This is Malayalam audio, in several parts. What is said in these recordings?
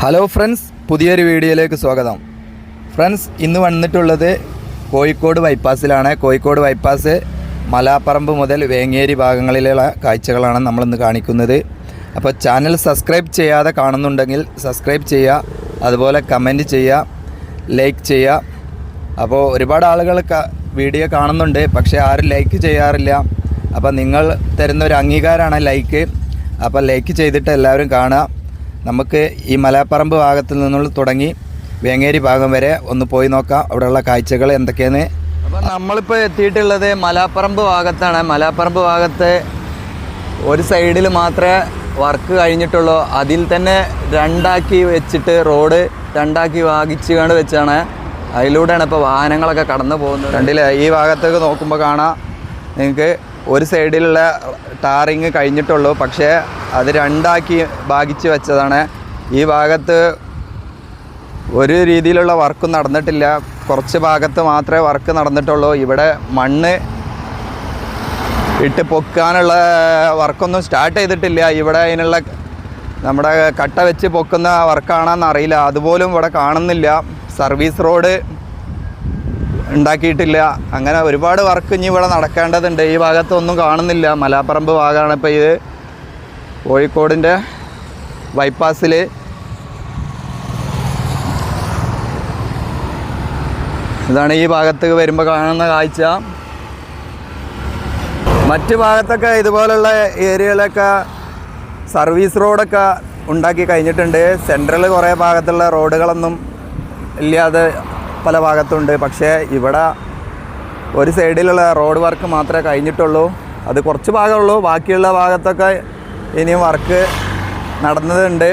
ഹലോ ഫ്രണ്ട്സ് പുതിയൊരു വീഡിയോയിലേക്ക് സ്വാഗതം. ഫ്രണ്ട്സ് ഇന്ന് വന്നിട്ടുള്ളത് കോഴിക്കോട് ബൈപ്പാസിലാണ് കോഴിക്കോട് ബൈപ്പാസ് മലാപ്പറമ്പ് മുതൽ വേങ്ങേരി ഭാഗങ്ങളിലുള്ള കാഴ്ചകളാണ് നമ്മളിന്ന് കാണിക്കുന്നത്. അപ്പോൾ ചാനൽ സബ്സ്ക്രൈബ് ചെയ്യാതെ കാണുന്നുണ്ടെങ്കിൽ സബ്സ്ക്രൈബ് ചെയ്യുക അതുപോലെ കമന്റ് ചെയ്യുക ലൈക്ക് ചെയ്യുക. അപ്പോൾ ഒരുപാട് ആളുകൾ വീഡിയോ കാണുന്നുണ്ട് പക്ഷേ ആരും ലൈക്ക് ചെയ്യാറില്ല. അപ്പോൾ നിങ്ങൾ തരുന്ന ഒരു അംഗീകാരമാണ് ലൈക്ക് അപ്പോൾ ലൈക്ക് ചെയ്തിട്ട് എല്ലാവരും കാണുക. നമുക്ക് ഈ മലപ്പറമ്പ് ഭാഗത്തു നിന്നുള്ള തുടങ്ങി വേങ്ങേരി ഭാഗം വരെ ഒന്ന് പോയി നോക്കാം. അവിടെയുള്ള കാഴ്ചകൾ എന്തൊക്കെയാണ് അപ്പോൾ നമ്മളിപ്പോൾ എത്തിയിട്ടുള്ളത് മലാപ്പറമ്പ് ഭാഗത്താണ്. മലാപ്പറമ്പ് ഭാഗത്ത് ഒരു സൈഡിൽ മാത്രമേ വർക്ക് കഴിഞ്ഞിട്ടുള്ളൂ. അതിൽ തന്നെ രണ്ടാക്കി വെച്ചിട്ട് റോഡ് രണ്ടാക്കി വാങ്ങിച്ചു കണ്ട് വെച്ചാണ്. അതിലൂടെയാണ് ഇപ്പോൾ വാഹനങ്ങളൊക്കെ കടന്നു പോകുന്നത്. കണ്ടില്ലേ? ഈ ഭാഗത്തേക്ക് നോക്കുമ്പോൾ കാണാം. നിങ്ങൾക്ക് ഒരു സൈഡിലുള്ള ടാറിങ് കഴിഞ്ഞിട്ടുള്ളൂ. പക്ഷേ അത് രണ്ടാക്കി ഭാഗിച്ച് വെച്ചതാണ്. ഈ ഭാഗത്ത് ഒരു രീതിയിലുള്ള വർക്ക് നടന്നിട്ടില്ല. കുറച്ച് ഭാഗത്ത് മാത്രമേ വർക്ക് നടന്നിട്ടുള്ളൂ. ഇവിടെ മണ്ണ് ഇട്ട് പൊക്കാനുള്ള വർക്കൊന്നും സ്റ്റാർട്ട് ചെയ്തിട്ടില്ല. ഇവിടെ അതിനുള്ള നമ്മുടെ കട്ട വെച്ച് പൊക്കുന്ന വർക്കാണെന്ന് അറിയില്ല അതുപോലും ഇവിടെ കാണുന്നില്ല. സർവീസ് റോഡ് ഉണ്ടാക്കിയിട്ടില്ല. അങ്ങനെ ഒരുപാട് വർക്ക് ഇനി ഇവിടെ നടക്കേണ്ടതുണ്ട്. ഈ ഭാഗത്തൊന്നും കാണുന്നില്ല. മലാപ്പറമ്പ് ഭാഗമാണ് ഇപ്പോൾ ഇത്. കോഴിക്കോടിന്റെ ബൈപ്പാസിൽ ഇതാണ് ഈ ഭാഗത്തേക്ക് വരുമ്പോൾ കാണുന്ന കാഴ്ച. മറ്റ് ഭാഗത്തൊക്കെ ഇതുപോലുള്ള ഏരിയകളൊക്കെ സർവീസ് റോഡൊക്കെ ഉണ്ടാക്കി കഴിഞ്ഞിട്ടുണ്ട്. സെൻട്രൽ കുറേ ഭാഗത്തുള്ള റോഡുകളൊന്നും ഇല്ലാതെ പല ഭാഗത്തുണ്ട്. പക്ഷേ ഇവിടെ ഒരു സൈഡിലുള്ള റോഡ് വർക്ക് മാത്രമേ കഴിഞ്ഞിട്ടുള്ളൂ. അത് കുറച്ച് ഭാഗമുള്ളൂ ബാക്കിയുള്ള ഭാഗത്തൊക്കെ ഇനിയും വർക്ക് നടന്നതുണ്ട്.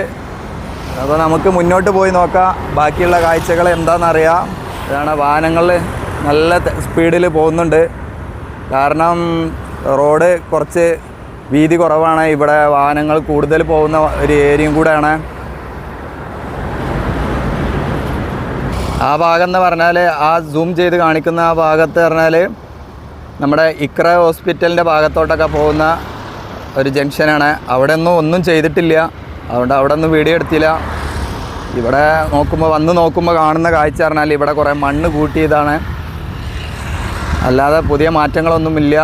അപ്പോൾ നമുക്ക് മുന്നോട്ട് പോയി നോക്കാം. ബാക്കിയുള്ള കാഴ്ചകൾ എന്താണെന്നറിയാം. ഇതാണ് വാഹനങ്ങൾ നല്ല സ്പീഡിൽ പോകുന്നുണ്ട്. കാരണം റോഡ് കുറച്ച് വീതി കുറവാണ്. ഇവിടെ വാഹനങ്ങൾ കൂടുതൽ പോകുന്ന ഒരു ഏരിയയും കൂടെയാണ്. ആ ഭാഗം എന്ന് പറഞ്ഞാൽ ആ സൂം ചെയ്ത് കാണിക്കുന്ന ആ ഭാഗത്ത് പറഞ്ഞാൽ നമ്മുടെ ഇക്ര ഹോസ്പിറ്റലിന്റെ ഭാഗത്തോട്ടൊക്കെ പോകുന്ന ഒരു ജംഗ്ഷനാണ്. അവിടെ ഒന്നും ഒന്നും ചെയ്തിട്ടില്ല. അതുകൊണ്ട് അവിടെ ഒന്നും വീഡിയോ എടുത്തില്ല. ഇവിടെ നോക്കുമ്പോൾ വന്ന് നോക്കുമ്പോൾ കാണുന്ന കാഴ്ച പറഞ്ഞാൽ ഇവിടെ കുറേ മണ്ണ് കൂട്ടിയതാണ്. അല്ലാതെ പുതിയ മാറ്റങ്ങളൊന്നുമില്ല.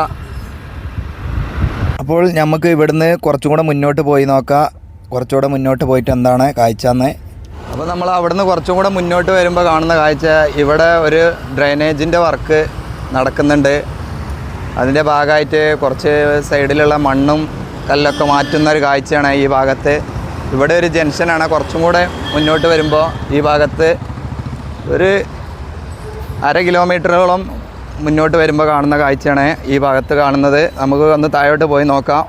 അപ്പോൾ നമുക്ക് ഇവിടുന്ന് കുറച്ചും കൂടെ മുന്നോട്ട് പോയി നോക്കാം. കുറച്ചുകൂടെ മുന്നോട്ട് പോയിട്ട് എന്താണ് കാഴ്ച എന്ന്. അപ്പോൾ നമ്മൾ അവിടുന്ന് കുറച്ചും കൂടെ മുന്നോട്ട് വരുമ്പോൾ കാണുന്ന കാഴ്ച ഇവിടെ ഒരു ഡ്രൈനേജിന്റെ വർക്ക് നടക്കുന്നുണ്ട്. അതിന്റെ ഭാഗമായിട്ട് കുറച്ച് സൈഡിലുള്ള മണ്ണും കല്ലൊക്കെ മാറ്റുന്ന ഒരു കാഴ്ചയാണ് ഈ ഭാഗത്ത്. ഇവിടെ ഒരു ജംഗ്ഷനാണ് കുറച്ചും കൂടെ മുന്നോട്ട് വരുമ്പോൾ ഈ ഭാഗത്ത് ഒരു അര കിലോമീറ്ററോളം മുന്നോട്ട് വരുമ്പോൾ കാണുന്ന കാഴ്ചയാണ് ഈ ഭാഗത്ത് കാണുന്നത്. നമുക്ക് ഒന്ന് താഴോട്ട് പോയി നോക്കാം.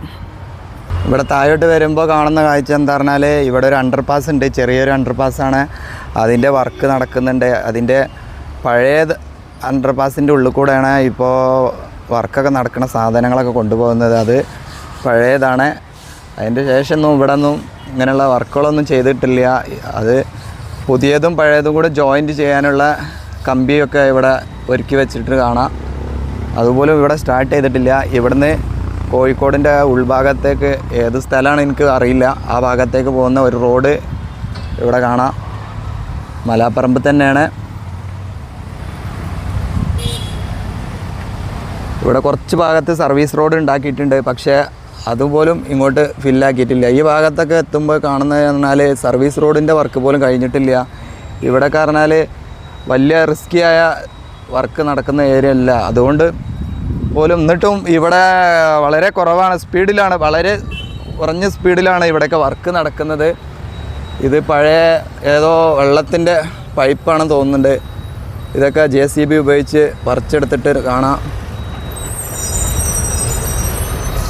ഇവിടെ താഴോട്ട് വരുമ്പോൾ കാണുന്ന കാഴ്ച എന്താ പറഞ്ഞാൽ ഇവിടെ ഒരു അണ്ടർ പാസ് ഉണ്ട് ചെറിയൊരു അണ്ടർ പാസ്സാണ് അതിന്റെ വർക്ക് നടക്കുന്നുണ്ട്. അതിന്റെ പഴയ അണ്ടർപാസിന്റെ ഉള്ളിൽ കൂടെയാണ് ഇപ്പോൾ വർക്കൊക്കെ നടക്കുന്ന സാധനങ്ങളൊക്കെ കൊണ്ടുപോകുന്നത്. അത് പഴയതാണ്. അതിന്റെ ശേഷമൊന്നും ഇവിടെ ഒന്നും ഇങ്ങനെയുള്ള വർക്കുകളൊന്നും ചെയ്തിട്ടില്ല. അത് പുതിയതും പഴയതും കൂടെ ജോയിന്റ് ചെയ്യാനുള്ള കമ്പിയൊക്കെ ഇവിടെ ഒരുക്കി വെച്ചിട്ട് കാണാം. അതുപോലും ഇവിടെ സ്റ്റാർട്ട് ചെയ്തിട്ടില്ല. ഇവിടുന്ന് കോഴിക്കോടിന്റെ ഉൾഭാഗത്തേക്ക് ഏത് സ്ഥലമാണ് എനിക്ക് അറിയില്ല. ആ ഭാഗത്തേക്ക് പോകുന്ന ഒരു റോഡ് ഇവിടെ കാണാം. മലാപ്പറമ്പ് തന്നെയാണ്. ഇവിടെ കുറച്ച് ഭാഗത്ത് സർവീസ് റോഡ് ഉണ്ടാക്കിയിട്ടുണ്ട്. പക്ഷേ അതുപോലും ഇങ്ങോട്ട് ഫില്ലാക്കിയിട്ടില്ല ഈ ഭാഗത്തൊക്കെ എത്തുമ്പോൾ കാണുന്നത് പറഞ്ഞാൽ സർവീസ് റോഡിന്റെ വർക്ക് പോലും കഴിഞ്ഞിട്ടില്ല. ഇവിടെ കാരണാൽ വലിയ റിസ്കിയായ വർക്ക് നടക്കുന്ന ഏരിയ അല്ല. അതുകൊണ്ട് പോലും എന്നിട്ടും ഇവിടെ വളരെ കുറവാണ്. സ്പീഡിലാണ് വളരെ കുറഞ്ഞ സ്പീഡിലാണ് ഇവിടെയൊക്കെ വർക്ക് നടക്കുന്നത്. ഇത് പഴയ ഏതോ വെള്ളത്തിന്റെ പൈപ്പാണെന്ന് തോന്നുന്നുണ്ട്. ഇതൊക്കെ ജെ സി ബി ഉപയോഗിച്ച് പറിച്ചെടുത്തിട്ട് കാണാം.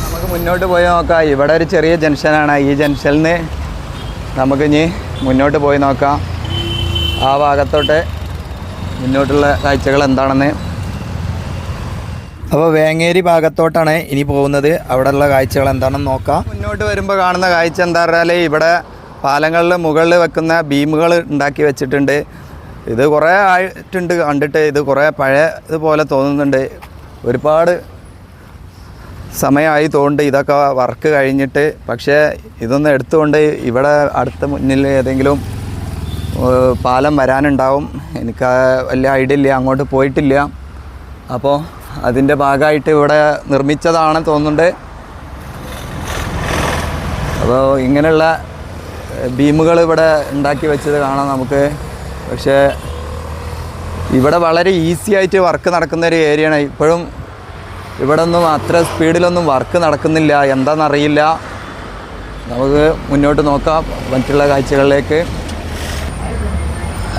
നമുക്ക് മുന്നോട്ട് പോയി നോക്കാം. ഇവിടെ ഒരു ചെറിയ ജംഗ്ഷനാണ്. ഈ ജംഗ്ഷനിൽ നിന്ന് നമുക്ക് ഇനി മുന്നോട്ട് പോയി നോക്കാം. ആ ഭാഗത്തോട്ട് മുന്നോട്ടുള്ള കാഴ്ചകൾ എന്താണെന്ന്. അപ്പോൾ വേങ്ങേരി ഭാഗത്തോട്ടാണ് ഇനി പോകുന്നത്. അവിടെയുള്ള കാഴ്ചകൾ എന്താണെന്ന് നോക്കാം. മുന്നോട്ട് വരുമ്പോൾ കാണുന്ന കാഴ്ച എന്താ പറഞ്ഞാൽ ഇവിടെ പാലങ്ങളിൽ മുകളിൽ വെക്കുന്ന ബീമുകൾ ഉണ്ടാക്കി വെച്ചിട്ടുണ്ട്. ഇത് കുറേ ആയിട്ടുണ്ട് കണ്ടിട്ട് ഇത് കുറേ പഴയ ഇതുപോലെ തോന്നുന്നുണ്ട്. ഒരുപാട് സമയമായി തോണ്ട് ഇതൊക്കെ വർക്ക് കഴിഞ്ഞിട്ട്. പക്ഷേ ഇതൊന്ന് എടുത്തുകൊണ്ട് ഇവിടെ അടുത്ത മുന്നിൽ ഏതെങ്കിലും പാലം വരാനുണ്ടാവും. എനിക്ക് വലിയ ഐഡിയ ഇല്ല അങ്ങോട്ട് പോയിട്ടില്ല. അപ്പോൾ അതിന്റെ ഭാഗമായിട്ട് ഇവിടെ നിർമ്മിച്ചതാണെന്ന് തോന്നുന്നുണ്ട്. അപ്പോൾ ഇങ്ങനെയുള്ള ബീമുകൾ ഇവിടെ ഉണ്ടാക്കി വെച്ചത് കാണാം നമുക്ക്. പക്ഷേ ഇവിടെ വളരെ ഈസി ആയിട്ട് വർക്ക് നടക്കുന്ന ഒരു ഏരിയയാണ്. ഇപ്പോഴും ഇവിടെ ഒന്നും അത്ര സ്പീഡിലൊന്നും വർക്ക് നടക്കുന്നില്ല. എന്താണെന്നറിയില്ല. നമുക്ക് മുന്നോട്ട് നോക്കാം മറ്റുള്ള കാഴ്ചകളിലേക്ക്.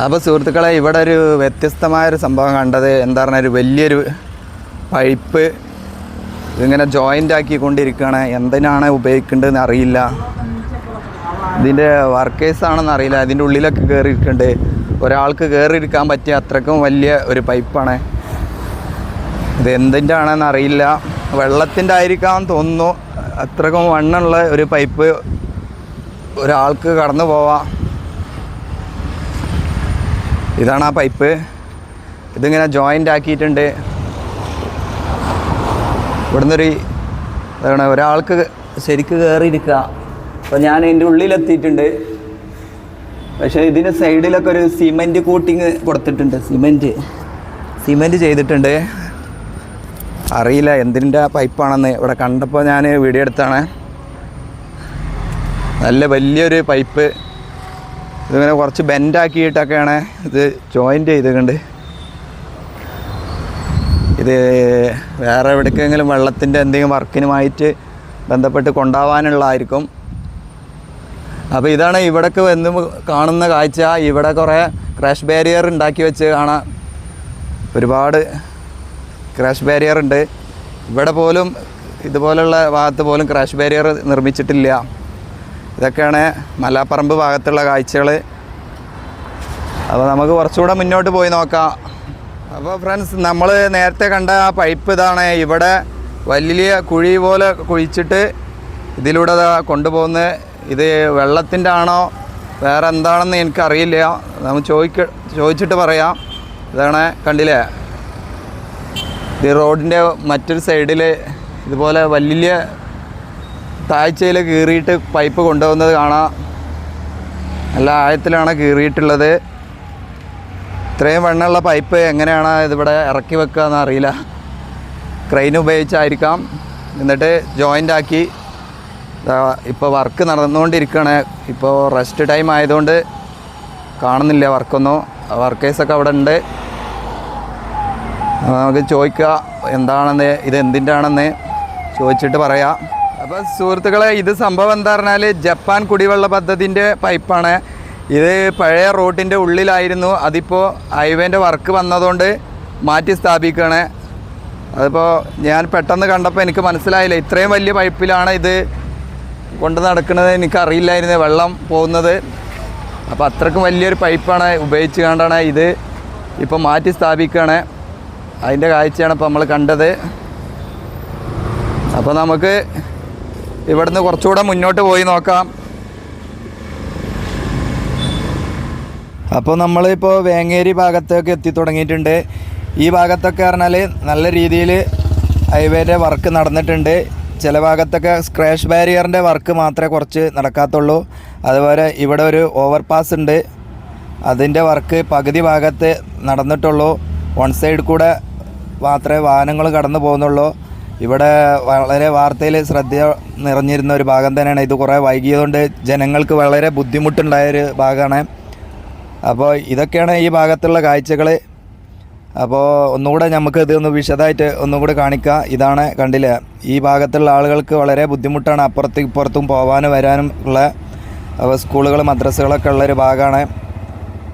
അപ്പോൾ സുഹൃത്തുക്കളെ ഇവിടെ ഒരു വ്യത്യസ്തമായൊരു സംഭവം കണ്ടത് എന്താ പറഞ്ഞാൽ ഒരു വലിയൊരു പൈപ്പ് ഇതിങ്ങനെ ജോയിന്റ് ആക്കിക്കൊണ്ടിരിക്കുകയാണ്. എന്തിനാണ് ഉപയോഗിക്കേണ്ടതെന്ന് അറിയില്ല. ഇതിന്റെ വർക്കേഴ്സ് ആണെന്ന് അറിയില്ല. അതിന്റെ ഉള്ളിലൊക്കെ കയറിയിരിക്കുന്നുണ്ട് ഒരാൾക്ക് കയറിയിരിക്കാൻ പറ്റിയ അത്രക്കും വലിയ ഒരു പൈപ്പാണ്. ഇത് എന്തിന്റെ ആണെന്ന് അറിയില്ല. വെള്ളത്തിന്റെ ആയിരിക്കാം തോന്നുന്നു. അത്രക്കും വണ്ണുള്ള ഒരു പൈപ്പ് ഒരാൾക്ക് കടന്നു പോവാം. ഇതാണ് ആ പൈപ്പ്. ഇതിങ്ങനെ ജോയിന്റ് ആക്കിയിട്ടുണ്ട്. ഇവിടുന്ന് ഒരു എന്താണ് ഒരാൾക്ക് ശരിക്ക് കയറിയിരിക്കുക. അപ്പോൾ ഞാൻ അതിന്റെ ഉള്ളിലെത്തിയിട്ടുണ്ട്. പക്ഷേ ഇതിന് സൈഡിലൊക്കെ ഒരു സിമെന്റ് കൂട്ടിങ് കൊടുത്തിട്ടുണ്ട്. സിമെന്റ് സിമെന്റ് ചെയ്തിട്ടുണ്ട്. അറിയില്ല എന്തിന്റെ പൈപ്പാണെന്ന്. ഇവിടെ കണ്ടപ്പോൾ ഞാൻ വീഡിയോ എടുത്താണ്. നല്ല വലിയൊരു പൈപ്പ്. ഇതിങ്ങനെ കുറച്ച് ബെൻഡാക്കിയിട്ടൊക്കെയാണ് ഇത് ജോയിന്റ് ചെയ്തിട്ടുണ്ട് ഇത് വേറെ എവിടേക്കെങ്കിലും വെള്ളത്തിന്റെ എന്തെങ്കിലും വർക്കിനുമായിട്ട് ബന്ധപ്പെട്ട് കൊണ്ടാവാനുള്ളതായിരിക്കും. അപ്പോൾ ഇതാണ് ഇവിടേക്ക് വന്ന് കാണുന്ന കാഴ്ച. ഇവിടെ കുറേ ക്രാഷ് ബാരിയർ ഉണ്ടാക്കി വെച്ച് കാണാം. ഒരുപാട് ക്രാഷ് ബാരിയർ ഉണ്ട്. ഇവിടെ പോലും ഇതുപോലുള്ള ഭാഗത്ത് പോലും ക്രാഷ് ബാരിയർ നിർമ്മിച്ചിട്ടില്ല. ഇതൊക്കെയാണ് മലാപ്പറമ്പ് ഭാഗത്തുള്ള കാഴ്ചകൾ അപ്പോൾ നമുക്ക് കുറച്ചുകൂടെ മുന്നോട്ട് പോയി നോക്കാം. അപ്പോൾ ഫ്രണ്ട്സ് നമ്മൾ നേരത്തെ കണ്ട ആ പൈപ്പ് ഇതാണ് ഇവിടെ വലിയ കുഴി പോലെ കുഴിച്ചിട്ട് ഇതിലൂടെ കൊണ്ടുപോകുന്ന ഇത് വെള്ളത്തിന്റെ ആണോ? വേറെ എന്താണെന്ന് എനിക്കറിയില്ല. നമ്മൾ ചോദിക്ക ചോദിച്ചിട്ട് പറയാം. ഇതാണ് കണ്ടില്ലേ? ഇത് റോഡിന്റെ മറ്റൊരു സൈഡിൽ ഇതുപോലെ വലിയ താഴ്ചയിൽ കീറിയിട്ട് പൈപ്പ് കൊണ്ടുപോകുന്നത് കാണാം. നല്ല ആഴത്തിലാണ് കീറിയിട്ടുള്ളത്. ഇത്രയും വെണ്ണമുള്ള പൈപ്പ് എങ്ങനെയാണ് ഇതിവിടെ ഇറക്കി വെക്കുക എന്ന് അറിയില്ല. ക്രെയിൻ ഉപയോഗിച്ചായിരിക്കാം. എന്നിട്ട് ജോയിന്റ് ആക്കി. ഇപ്പോൾ വർക്ക് നടന്നുകൊണ്ടിരിക്കുകയാണ്. ഇപ്പോൾ റെസ്റ്റ് ടൈം ആയതുകൊണ്ട് കാണുന്നില്ല വർക്കൊന്നും വർക്കേഴ്സൊക്കെ അവിടെ ഉണ്ട്. നമുക്ക് ചോദിക്കുക എന്താണെന്ന് ഇത് എന്തിന്റെ ആണെന്ന് ചോദിച്ചിട്ട് പറയാം. അപ്പോൾ സുഹൃത്തുക്കളെ ഇത് സംഭവം എന്താ പറഞ്ഞാൽ ജപ്പാൻ കുടിവെള്ള പദ്ധതിന്റെ പൈപ്പാണ് ഇത് പഴയ റോട്ടിന്റെ ഉള്ളിലായിരുന്നു. അതിപ്പോൾ ഹൈവേന്റെ വർക്ക് വന്നതുകൊണ്ട് മാറ്റി സ്ഥാപിക്കുകയാണ് അതിപ്പോൾ ഞാൻ പെട്ടെന്ന് കണ്ടപ്പോൾ എനിക്ക് മനസ്സിലായില്ല. ഇത്രയും വലിയ പൈപ്പിലാണ് ഇത് കൊണ്ട് നടക്കുന്നത്. എനിക്കറിയില്ലായിരുന്നു വെള്ളം പോകുന്നത്. അപ്പോൾ അത്രക്കും വലിയൊരു പൈപ്പാണ് ഉപയോഗിച്ച് കണ്ടാണ് ഇത് ഇപ്പോൾ മാറ്റി സ്ഥാപിക്കുകയാണ് അതിന്റെ കാഴ്ചയാണ് ഇപ്പോൾ നമ്മൾ കണ്ടത്. അപ്പോൾ നമുക്ക് ഇവിടുന്ന് കുറച്ചുകൂടെ മുന്നോട്ട് പോയി നോക്കാം. അപ്പോൾ നമ്മളിപ്പോൾ വേങ്ങേരി ഭാഗത്തൊക്കെ എത്തി തുടങ്ങിയിട്ടുണ്ട്. ഈ ഭാഗത്തൊക്കെ പറഞ്ഞാൽ നല്ല രീതിയിൽ ഹൈവേന്റെ വർക്ക് നടന്നിട്ടുണ്ട്. ചില ഭാഗത്തൊക്കെ സ്ക്രാഷ് ബാരിയറിന്റെ വർക്ക് മാത്രമേ കുറച്ച് നടക്കാത്തുള്ളൂ. അതുപോലെ ഇവിടെ ഒരു ഓവർ പാസ് ഉണ്ട്. അതിന്റെ വർക്ക് പകുതി ഭാഗത്ത് നടന്നിട്ടുള്ളൂ. വൺ സൈഡ് കൂടെ മാത്രമേ വാഹനങ്ങൾ കടന്നു പോകുന്നുള്ളൂ. ഇവിടെ വളരെ വാർത്തയിൽ ശ്രദ്ധ നിറഞ്ഞിരുന്ന ഒരു ഭാഗം തന്നെയാണ്. ഇത് കുറേ വൈകിയതുകൊണ്ട് ജനങ്ങൾക്ക് വളരെ ബുദ്ധിമുട്ടുണ്ടായൊരു ഭാഗമാണ്. അപ്പോൾ ഇതൊക്കെയാണ് ഈ ഭാഗത്തുള്ള കാഴ്ചകൾ അപ്പോൾ ഒന്നുകൂടെ നമുക്ക് ഇതൊന്ന് വിശദമായിട്ട് ഒന്നും കൂടെ കാണിക്കുക ഇതാണ് കണ്ടില്ല ഈ ഭാഗത്തുള്ള ആളുകൾക്ക് വളരെ ബുദ്ധിമുട്ടാണ് അപ്പുറത്തും ഇപ്പുറത്തും പോകാനും വരാനും ഉള്ള സ്കൂളുകൾ മദ്രസകളൊക്കെ ഉള്ളൊരു ഭാഗമാണ്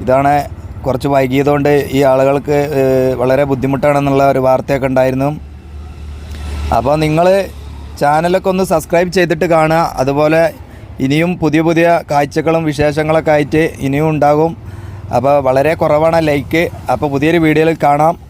ഇതാണ് കുറച്ച് വൈകിയതുകൊണ്ട് ഈ ആളുകൾക്ക് വളരെ ബുദ്ധിമുട്ടാണെന്നുള്ള ഒരു വാർത്തയൊക്കെ ഉണ്ടായിരുന്നു. അപ്പോൾ നിങ്ങൾ ചാനലൊക്കെ ഒന്ന് സബ്സ്ക്രൈബ് ചെയ്തിട്ട് കാണുക. അതുപോലെ ഇനിയും പുതിയ പുതിയ കാഴ്ചകളും വിശേഷങ്ങളൊക്കെ ആയിട്ട് ഇനിയും ഉണ്ടാകും. അപ്പോൾ വളരെ കുറവാണ് ലൈക്ക്. അപ്പോൾ പുതിയൊരു വീഡിയോയിൽ കാണാം.